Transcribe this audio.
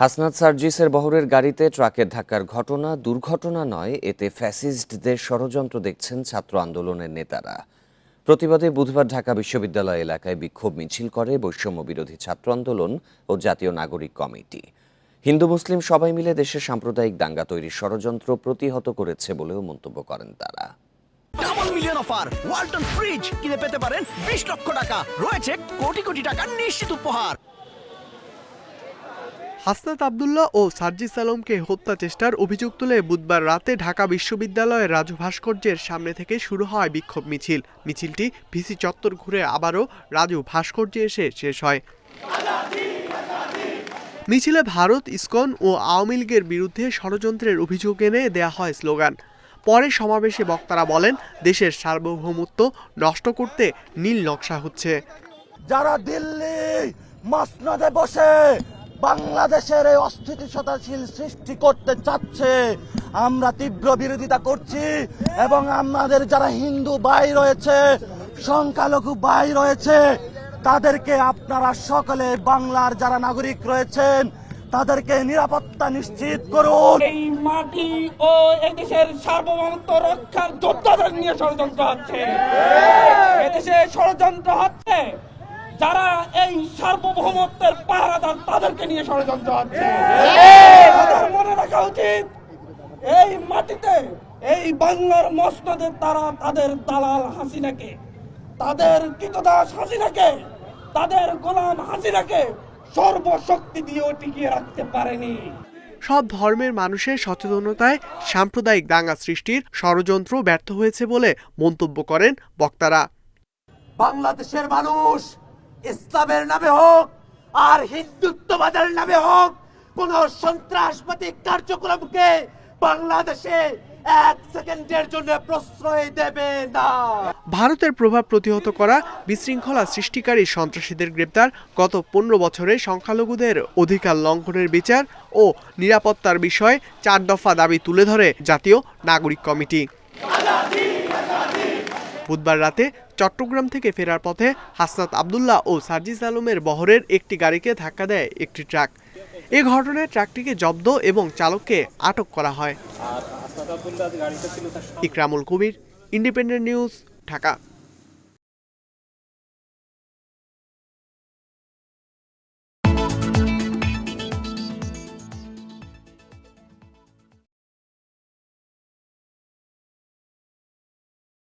হাসনাত সার্জিসের বহরের গাড়িতে ট্রাকের ধাক্কার ঘটনা দুর্ঘটনা নয়, এতে ফ্যাসিস্টদের ষড়যন্ত্র দেখছেন ছাত্র আন্দোলনের নেতারা। প্রতিবাদে বুধবার ঢাকা বিশ্ববিদ্যালয় এলাকায় বিক্ষোভ মিছিল করে বৈষম্য বিরোধী ছাত্র আন্দোলন ও জাতীয় নাগরিক কমিটি। হিন্দু মুসলিম সবাই মিলে দেশে সাম্প্রদায়িক দাঙ্গা তৈরির ষড়যন্ত্র প্রতিহত করেছে বলেও মন্তব্য করেন তারা। Double million offer, Walton fridge কিনে পেতে পারেন বিশ লক্ষ টাকা, রয়েছে কোটি কোটি নিশ্চিত উপহার। হাসনাত আবদুল্লাহ ও সার্জিস আলমকে হত্যা চেষ্টার অভিযোগ তুলে বুধবার রাতে ঢাকা বিশ্ববিদ্যালয়ের রাজু ভাস্কর্যের সামনে থেকে শুরু হয় বিক্ষোভ মিছিল। মিছিলটি ভিসি চত্বর ঘুরে আবারও রাজু ভাস্কর্যে এসে শেষ হয়। মিছিলে ভারত, ইসকন ও আওয়ামী লীগের বিরুদ্ধে ষড়যন্ত্রের অভিযোগ এনে দেয়া হয় স্লোগান। পরে সমাবেশে বক্তারা বলেন, দেশের সার্বভৌমত্ব নষ্ট করতে নীল নকশা হচ্ছে। যারা দিল্লি মসনদে বসে বাংলাদেশের এই অস্থিতিশীল সৃষ্টি করতে চাচ্ছে আমরা তীব্র বিরোধিতা করছি এবং আমাদের যারা হিন্দু ভাই রয়েছে সংখ্যালঘু ভাই রয়েছে তাদেরকে আপনারা সকলে বাংলার যারা নাগরিক রয়েছেন তাদেরকে নিরাপত্তা নিশ্চিত করুন। এই মাটি ও এদেশের সার্বভৌমত্ব রক্ষার যোদ্ধাদের নিয়ে ষড়যন্ত্র হচ্ছে। এদেশে ষড়যন্ত্র হচ্ছে। যারা সার্বভৌমত্বের পাহারাদার তাদেরকে নিয়ে ষড়যন্ত্র হচ্ছে। মনে রাখা উচিত এই মাটিতে এই বাংলার মসনদের তারা তাদের দালাল হাসিনাকে তাদের কৃতদাস হাসিনাকে তাদের গোলাম হাসিনাকে সর্বশক্তি দিয়েও টিকিয়ে রাখতে পারেনি। সব ধর্মের মানুষের সচেতনতায় সাম্প্রদায়িক দাঙ্গা সৃষ্টির ষড়যন্ত্র ব্যর্থ হয়েছে বলে মন্তব্য করেন বক্তারা। বাংলাদেশের মানুষ ইসলামের নামে হোক, আর হিন্দুত্ববাদের নামে হোক, কোন সন্ত্রাসবাদী কার্যক্রমকে বাংলাদেশে এক সেকেন্ডের জন্য প্রশ্রয় দেবে ভারতের প্রভাব প্রতিহত করা বিশৃঙ্খলা সৃষ্টিকারী সন্ত্রাসীদের গ্রেপ্তার গত পনেরো বছরে সংখ্যালঘুদের অধিকার লঙ্ঘনের বিচার ও নিরাপত্তার বিষয়ে চার দফা দাবি তুলে ধরে জাতীয় নাগরিক কমিটি। বুধবার রাতে চট্টগ্রাম থেকে ফেরার পথে হাসনাত আবদুল্লাহ ও সার্জিস আলমের বহরের একটি গাড়িকে ধাক্কা দেয় একটি ট্রাক। এ ঘটনায় ট্রাকটিকে জব্দ এবং চালককে আটক করা হয়। Ikramul Kabir independent news Dhaka.